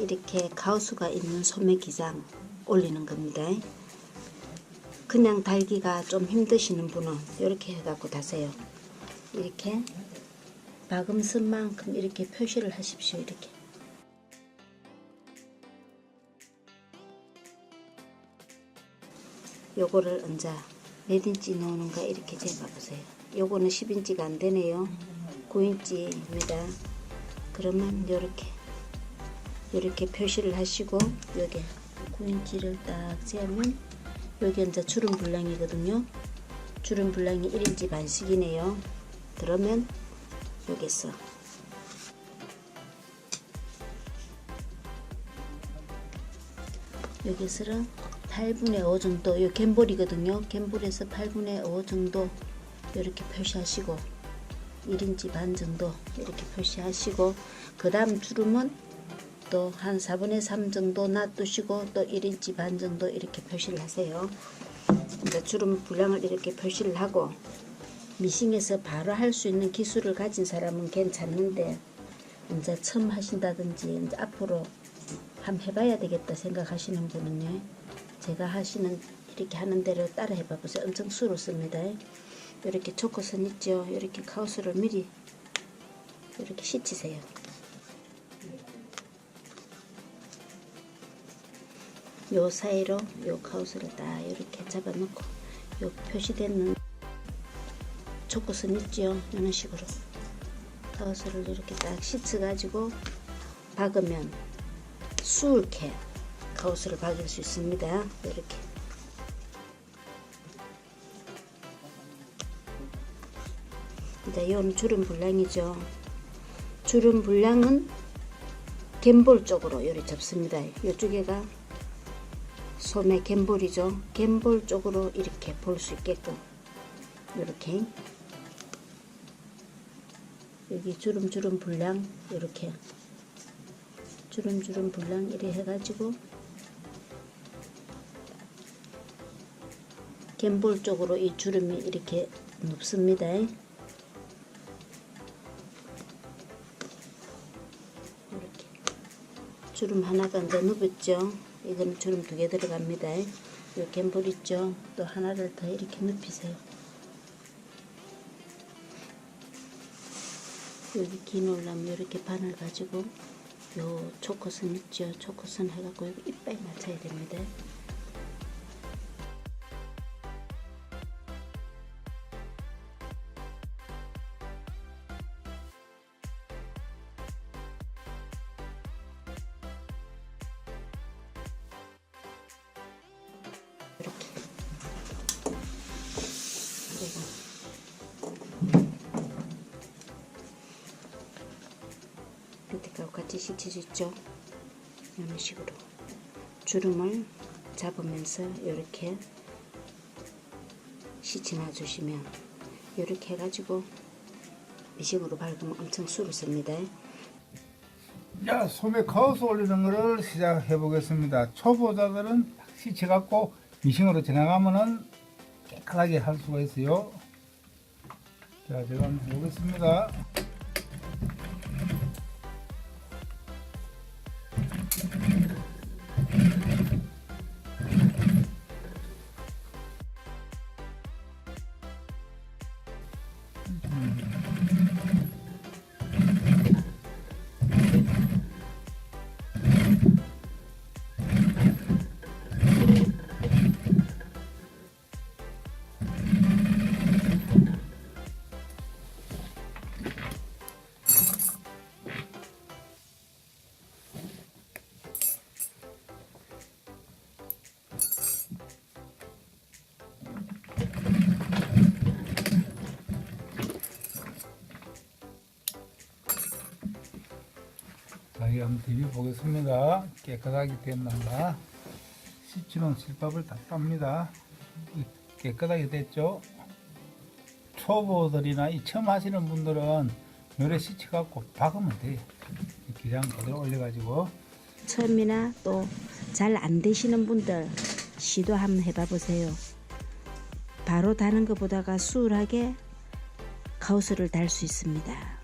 이렇게 가우수가 있는 소매 기장 올리는 겁니다. 그냥 달기가 좀 힘드시는 분은 이렇게 해갖고 다세요. 이렇게 박음선 만큼 이렇게 표시를 하십시오. 이렇게. 요거를 언제 몇 인치 넣는가 이렇게 재봐보세요. 요거는 10인치가 안 되네요. 9인치입니다. 그러면 요렇게 이렇게 표시를 하시고 여기 9인치를 딱 재면 여기 이제 주름 분량이거든요. 주름 분량이 1인치 반씩이네요. 그러면 여기서 여기서는 8분의 5 정도 요 갬볼이거든요. 갬볼에서 8분의 5 정도 이렇게 표시하시고 1인치 반 정도 이렇게 표시하시고 그 다음 주름은 또 한 4분의 3 정도 놔두시고 또 1인치 반 정도 이렇게 표시를 하세요. 이제 주름 분량을 이렇게 표시를 하고 미싱에서 바로 할 수 있는 기술을 가진 사람은 괜찮은데 이제 처음 하신다든지 이제 앞으로 한번 해봐야 되겠다 생각하시는 분은요 제가 하시는 이렇게 하는 대로 따라 해봐 보세요. 엄청 수롭습니다. 이렇게 초코선 있죠? 이렇게 카우스를 미리 이렇게 씻으세요 요 사이로 요 카우스를 딱 이렇게 잡아놓고 요 표시되는 초코선 있죠 이런 식으로 카우스를 이렇게 딱 씻어 가지고 박으면 수울게 가우스를 박을 수 있습니다. 이렇게 이제 이건 주름 분량이죠. 주름 분량은 갬볼 쪽으로 요리 접습니다. 이쪽에가 소매 갬볼이죠. 갬볼 쪽으로 이렇게 볼 수 있게끔 이렇게 여기 주름 주름 분량 이렇게 주름주름 분량 이래 해가지고 갬볼 쪽으로 이 주름이 이렇게 눕습니다. 이렇게 주름 하나가 이제 눕었죠. 이거는 주름 두 개 들어갑니다. 이 갬볼 있죠. 또 하나를 더 이렇게 눕히세요. 여기 긴 올라면 이렇게 바늘 가지고 요 초코선 있죠 초코선 해갖고 이빨 맞춰야 됩니다 같이 씻어주죠. 이런 식으로 주름을 잡으면서 이렇게 씻어놔 주시면 이렇게 해가지고 미식으로 밟으면 엄청 수르습니다. 자, 소매 카우스 올리는 거를 시작해 보겠습니다. 초보자들은 시체 갖고 미싱으로 지나가면은 깨끗하게 할 수가 있어요. 자, 제가 한번 해보겠습니다. 자, 이거 한번 비벼 보겠습니다. 깨끗하게 됐는가? 씻지는 실밥을 다 땁니다. 이 깨끗하게 됐죠? 초보들이나 이 처음 하시는 분들은 요래 씻어갖고 박으면 돼요. 이 기장 그대로 올려가지고 처음이나 또 잘 안 되시는 분들 시도 한번 해봐 보세요. 바로 다는 것보다가 수월하게 가우스를 달 수 있습니다.